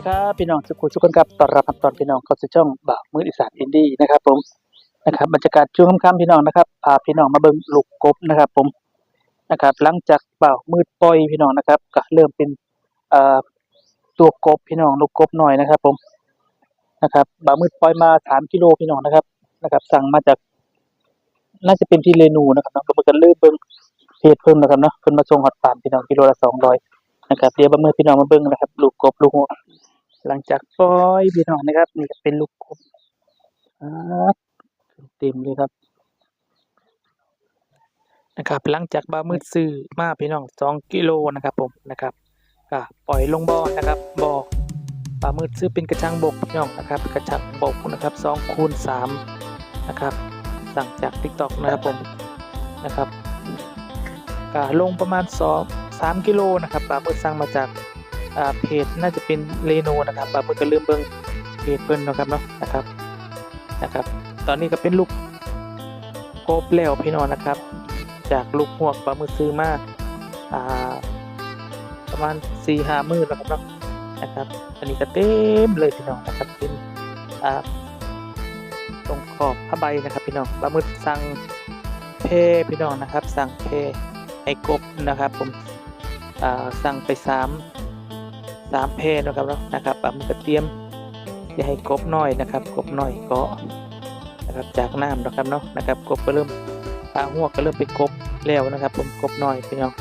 ดีครับพี่น้องสุขุมสุขคนครับต้อนรับตอนพี่น้องเข้าสู่ช่องบ่าวมืออีสานอินดี้นะครับผมนะครับบรรยากาศช่วงค่ำๆพี่น้องนะครับพาพี่น้องมาเบิ่งลูกกบนะครับ ผมนะครับ หลังจากบ่าวมืดปล่อยพี่น้องนะครับ ก็เริ่มเป็นเอ่อตัวกบพี่น้องลูกกบหน่อยนะครับ ผมนะครับบ่าวมืดปล่อยมาสามกิโลพี่น้องนะครับนะครับ สั่งมาจาก น่าจะเป็นที่เรนูนะครับเนาะก็มากันเริ่มเบิ่งเพจเพิ่มนะครับเนาะเพิ่นมาส่งฮอตปานพี่น้องกิโลละ200นะครับเดี๋ยวบ่ามืดพี่น้องมาเบิ่งนะครับ ลูกกบลูก หลังจากปล่อยพี่น้องนะครับ นี่เป็นลูกกบครับเต็มเลยครับนะครับหลังจากบามืดซื้อมาพี่น้องสองกิโลนะครับผมนะครับก็ปล่อยลงบ่อนะครับบ่อบามืดซื้อเป็นกระชังบกพี่น้องนะครับ กระชังบกนะครับสองคูณสามนะครับสั่งจากทิกตอกนะครับผมนะครับก็ลงประมาณสองสามกิโลนะครับบามืดสั่งมาจาก เพจน่าจะเป็นเรโนนะครับบางคนก็ลืมเบิ่งเพจเพิ่นนะครับเนาะนะครับนะครับ ตอนนี้ก็เป็นลูกกบแล้วพี่น้องนะครับ จากลูกหวกปลามือซื้อมาอ่าประมาณสี่ห้ามือแล้วครับเนาะนะครับ อันนี้ก็เต็มเลยพี่น้องนะครับเป็นอ่าตรงขอบผ้าใบนะครับพี่น้องปลามือสั่งเพพี่น้องนะครับ สั่งเพให้กบนะครับ ผมอ่าสั่งไปสาม สามเพศนะครับเนาะนะครับปลามึกกระเทียมจะให้กบน้อยนะครับกบน้อยก็นะครับจากน้ำนะครับเนาะนะครับกบก็เริ่มปลาหัวก็เริ่มเป็นกบแล้วนะครับผมกบน้อยพี่น้อง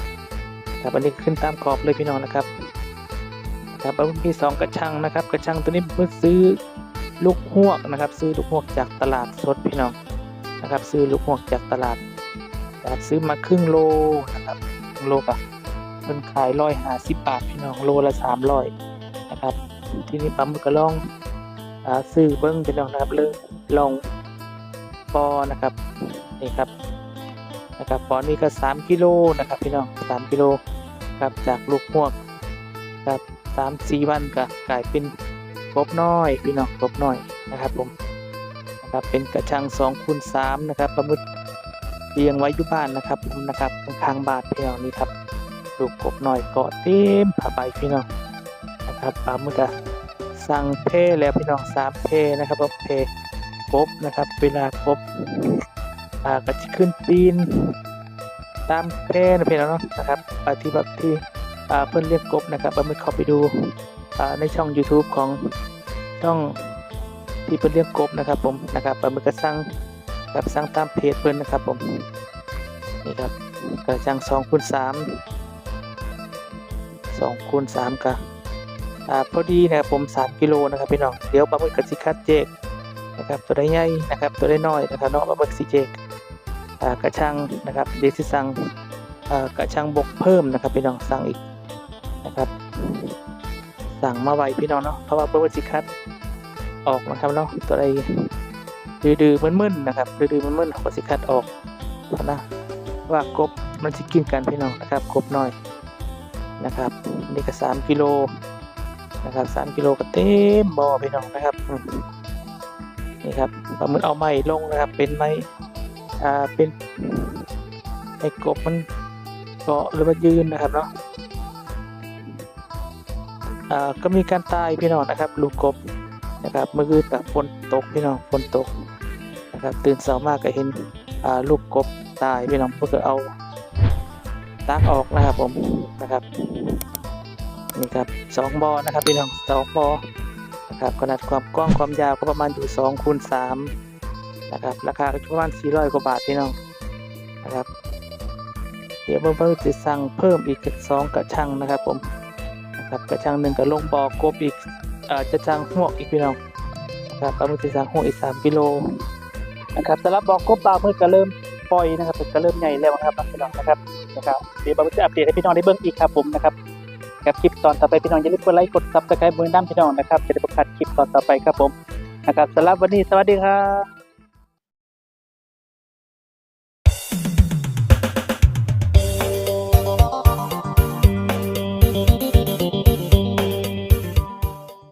ครับอันนี้ขึ้นตามขอบเลยพี่น้องนะครับครับแล้วมีสองกระชังนะครับ กระชังตัวนี้เพื่อซื้อลูกหวกนะครับ ซื้อลูกหวกจากตลาดสดพี่น้องนะครับ ซื้อลูกหวกจากตลาดนะครับซื้อมาครึ่งโลนะครับครึ่งโลกับ เพิ่นขายร้อยหาสิบบาทพี่น้องโลละสามร้อยนะครับ ที่นี้ปั๊มก็ลองอ่าซื้อเบิ้งพี่น้องนะครับเลยลองปอนะครับนี่ครับนะครับปอนี้ก็สามกิโลนะครับพี่น้องสามกิโลครับจากลูกหวกครับสามสี่วันก็กลายเป็นกบน้อยพี่น้องกบน้อยนะครับผมนะครับเป็นกระชังสองคูณสามนะครับประมุดเลี้ยงไว้อยู่บ้านนะครับผมนะครับข้างๆบานพี่น้องนี่ครับ ลูกกบหน่อยเกาะเต็มผ้าใบพี่น้องนะครับปลาหมึกอะสั่งเพแล้วพี่น้องสามเพนะครับเพกบนะครับ เวลากบอ่าก็จะขึ้นปีน ตามเพนะพี่น้องนะครับอ่าที่แบบที่อ่าเพื่อนเรียกกบนะครับปลาหมึกเข้าไปดูในช่อง YouTube ของช่องที่เพื่อนเรียกกบนะครับผมนะครับปลาหมึกก็สั่งแบบสั่งตามเพจเพื่อนนะครับผมนี่ครับกระจังสองคูณสาม สองคูณสามกะอ่าพอดีนะครับผมสามกิโลนะครับพี่น้องเดี๋ยวปลาหมึกกับสิคัดเจกนะครับตัวได้ใหญ่นะครับตัวได้น้อยนะครับเนาะปลาหมึกสิเจกอ่ากระชังนะครับเดี๋ยวสิสั่งอ่ากระชังบกเพิ่มนะครับพี่น้องสั่งอีกนะครับ สั่งมาไว้พี่น้องเนาะเพราะว่าปลาหมึกสิคัดออกนะครับเนาะตัวใดดื้อๆมึนๆนะครับดื้อๆมึนๆเขาก็สิคัดออกนะว่ากบมันสิกินกันพี่น้องนะครับกบน้อย นะครับนี่ก็สามกิโลนะครับสามกิโลก็เต็มบ่อพี่น้องนะครับนี่ครับปลาหมึกเอาไม้ลงนะครับ เป็นไม้อ่าเป็นไอ้กบมันเกาะหรือว่ายืนนะครับเนาะอ่าก็มีการตายพี่น้องนะครับ ลูกกบนะครับเมื่อคืนกับฝนตกพี่น้องฝนตกนะครับตื่นเช้ามากก็เห็นอ่าลูกกบตายพี่น้องเพื่อเอา ตักออกนะครับผมนะครับนี่ครับสองบอนะครับพี่น้องสองบอนะครับขนาดความกว้างความยาวก็ประมาณอยู่สองคูณสามนะครับราคาก็อยู่ประมาณสี่ร้อยกว่าบาทพี่น้องนะครับ เดี๋ยวเพิ่มจะสั่งเพิ่มอีกสองกระชังนะครับผมนะครับกระชังหนึ่งกับลงบอกบอีกเอ่อจะจังหวกอีกพี่น้องนะครับปลาหมึกจะสั่งหวกอีกสามกิโลนะครับสำหรับบอกบปลาเพิ่งก็เริ่มปล่อยนะครับก็เริ่มใหญ่แล้วนะครับพี่น้องนะครับ นะครับเดี๋ยวผมจะอัปเดตให้พี่น้องได้เบิ่งอีกครับผมนะครับกับคลิปตอนต่อไปพี่น้องอย่าลืมกดไลค์กดซับสไครต์มือน้ำพี่น้องนะครับจะได้ประกาศคลิปตอนต่อไปครับผมนะครับสำหรับวันนี้สวัสดีครับ